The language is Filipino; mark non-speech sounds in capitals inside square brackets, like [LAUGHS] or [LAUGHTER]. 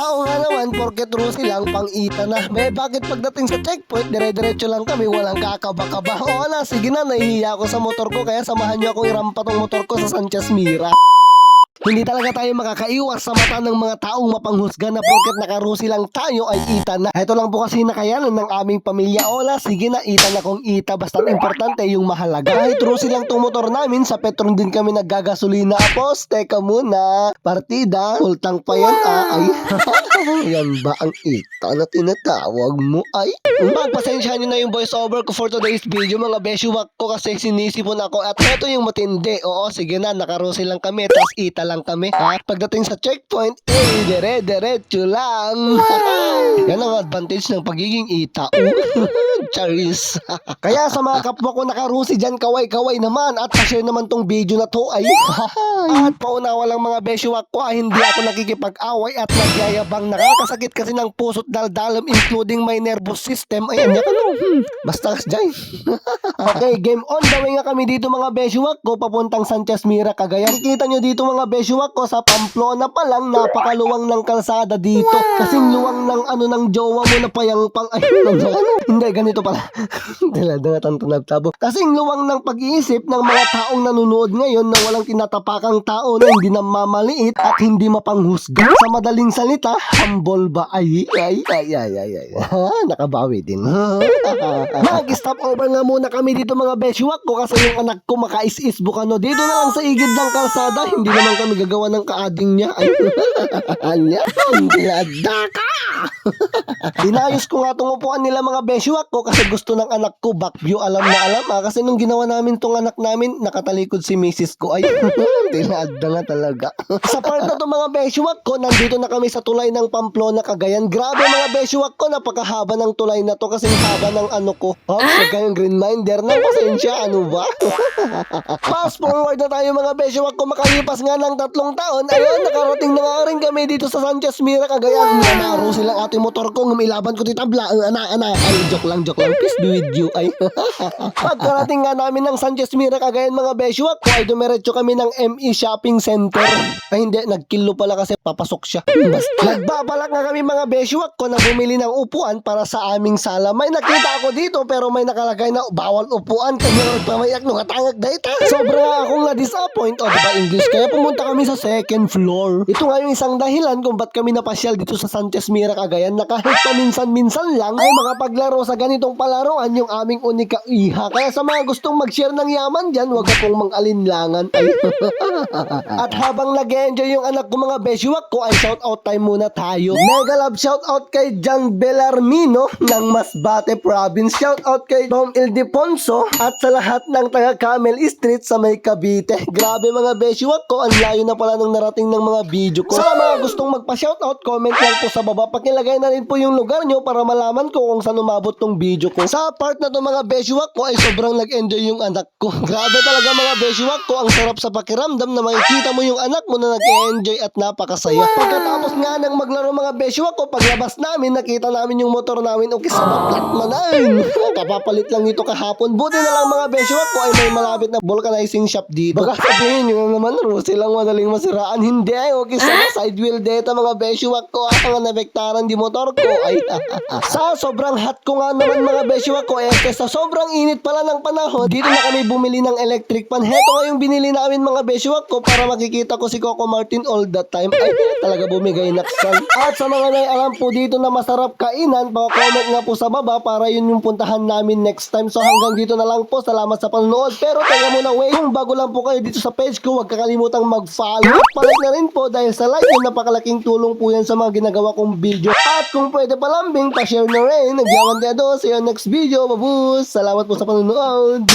tao nga naman, porket Rusi lang, pang-ita na. May bakit pagdating sa checkpoint, dire-diretso lang kami, walang kakaba-kaba. Oo na, sige na, nahihiya ako sa motor ko, kaya samahan niyo akong irampa tong motor ko sa Sanchez Mira. Hindi talaga tayo makakaiwas sa mata ng mga taong mapanghusga na porket nakarusi lang tayo ay ita na. Ito lang po kasi nakayanan ng aming pamilya. Ola, sige na, ita na kung ita. Basta importante yung mahalaga. Kahit rusi lang tong motor namin, sa Petron din kami naggagasolina. Apos, teka muna. Partida, full tank pa yan. Ah, ay. [LAUGHS] yan ba ang ita na tinatawag mo? Ay. Pagpasensyahan nyo na yung voice over ko for today's video. Mga beshuwak ko kasi sinisipon ako. At ito yung matindi. Oo, sige na, nakarusi lang kami. Tapos ita lang kami. Ha? Pagdating sa checkpoint, eh, dire-diretso lang. Yan ang advantage ng pagiging ita. [LAUGHS] Charis. [LAUGHS] Kaya sa mga kapwa ko nakarusi dyan, kaway-kaway naman. At pa-share naman tong video na to ay. [LAUGHS] at paunawa lang mga beshuwak ko, ah, hindi ako nakikipag-away at nagyayabang. Nakakasakit kasi ng puso't daldalam including my nervous system. Ayan, yan ano. Basta dyan. okay, game on. Gawin nga kami dito mga beshuwak ko papuntang Sanchez Mira, Cagayan. Kikita nyo dito mga beshuwak ko sa Pamplona pa lang, napakaluwang ng kalsada dito. Kasing luwang ng ano ng jowa mo na payang pang ay nandiyan [LAUGHS] ano. Hindi ganito pala. [LAUGHS] Dala tanto nagtabo. Kasing luwang ng pag-iisip ng mga taong nanonood ngayon na walang tinatapakang tao na hindi namamaliit at hindi mapanghusga. Sa madaling salita, humble ba ay ay ay ay ay ay. [LAUGHS] Nakabawi din. [LAUGHS] Mag-stop over nga muna kami dito mga beshuwak ko kasi yung anak ko makais-is bukano. Dito na lang sa igid ng kalsada, hindi naman kami gagawa ng kaading niya. Ay, anya, hindi ka. Dinayos ko nga itong upuan nila mga beshuwak ko kasi gusto ng anak ko back view alam na alam ah. Kasi nung ginawa namin tong anak namin, nakatalikod si misis ko. Ay, [LAUGHS] tinadda nga talaga. sa part na to mga beshuwak ko, nandito na kami sa tulay ng Pamplona, Cagayan. Grabe mga beshuwak ko, napakahaba ng tulay na to kasi haba ng ano ko. Oh, sa kayong green minder na pasensya, ano ba? [LAUGHS] Fast forward na tayo mga beshuwak ko, makalipas nga ng tatlong taon. Ayun, nakarating na nga rin kami dito sa Sanchez Mira, Cagayan. Nanaro silang ating motor ko, ngumilaban ko titabla. Ang ana, ana. Ay, joke lang, joke lang. Peace be with you. Ay. [LAUGHS] Pagkarating nga namin ng Sanchez Mira, Cagayan mga beshuwak ko, ay dumiretso kami ng ME Shopping Center. Ay, hindi, nagkilo pala kasi papasok siya. Basta. Nagbabalak nga kami mga beshuwak ko na bumili ng upuan para sa aming sala. May nakita ako dito pero may nakalagay na bawal upuan. Kaya nagpamayak nung katangag data. Sobra akong na-disappoint. O, diba English? Kaya pumunta kami sa second floor. Ito nga yung isang dahilan kung ba't kami napasyal dito sa Sanchez Mira, Cagayan na kahit paminsan-minsan lang ay makapaglaro sa ganitong palaruan yung aming unika iha. Kaya sa mga gustong mag-share ng yaman dyan, huwag ka pong mang-alinlangan. [LAUGHS] At habang nag-enjoy yung anak ko mga beshuwak ko ay shout out time muna tayo. Mega love shout out kay John Bellarmino ng Masbate Province. Shout out kay Tom Ildefonso at sa lahat ng taga Camel Street sa may Cavite. [LAUGHS] Grabe mga beshuwak ko, ang layo na pala nung narating ng mga video ko. Sa mga gustong magpa-shout out, comment lang po sa baba. Pakilagay na rin po yung lugar nyo para malaman ko kung saan umabot tong video ko. Sa part na to mga beshuwak ko ay sobrang nag-enjoy yung anak ko. [LAUGHS] Grabe talaga mga beshuwak ko, ang sarap sa pakiramdam na makikita mo yung anak mo na nag-enjoy at napakasaya. Pagkatapos nga ng maglaro mga beshuwak ko, paglabas namin, nakita namin yung motor namin, okay, sa maplat manan. [LAUGHS] Kapapalit lang ito kahapon. Buti na lang mga beshuwak ko ay may malapit na vulcanizing shop dito. Baka [LAUGHS] sabihin nyo na naman, Rusi lang madaling masiraan. Hindi, okay, sa side wheel data mga beshuwak ko, ah, mga nabektaran di motor ko. Ay, sa sobrang hot ko nga naman mga beshuwak ko, eh, sa sobrang init pala ng panahon, dito na kami bumili ng electric pan. Heto nga yung binili namin mga beshuwak ko para makikita ko si Coco Martin all the time. Ay, talaga bumigay naksan. At sa mga nai alam po dito na masarap kainan, pa-comment nga po sa baba para yun yung puntahan namin next time. So hanggang dito na lang po. Salamat sa panonood. Pero teka muna, wait. Kung bago lang po kayo dito sa page ko, huwag kakalimutang mag-follow. Palike na rin po dahil sa like napakalaking tulong po yan sa mga ginagawa kong video. At kung pwede palambing, pa-share na rin. Nagyaman kaya. See you next video. Babus! Salamat po sa panonood.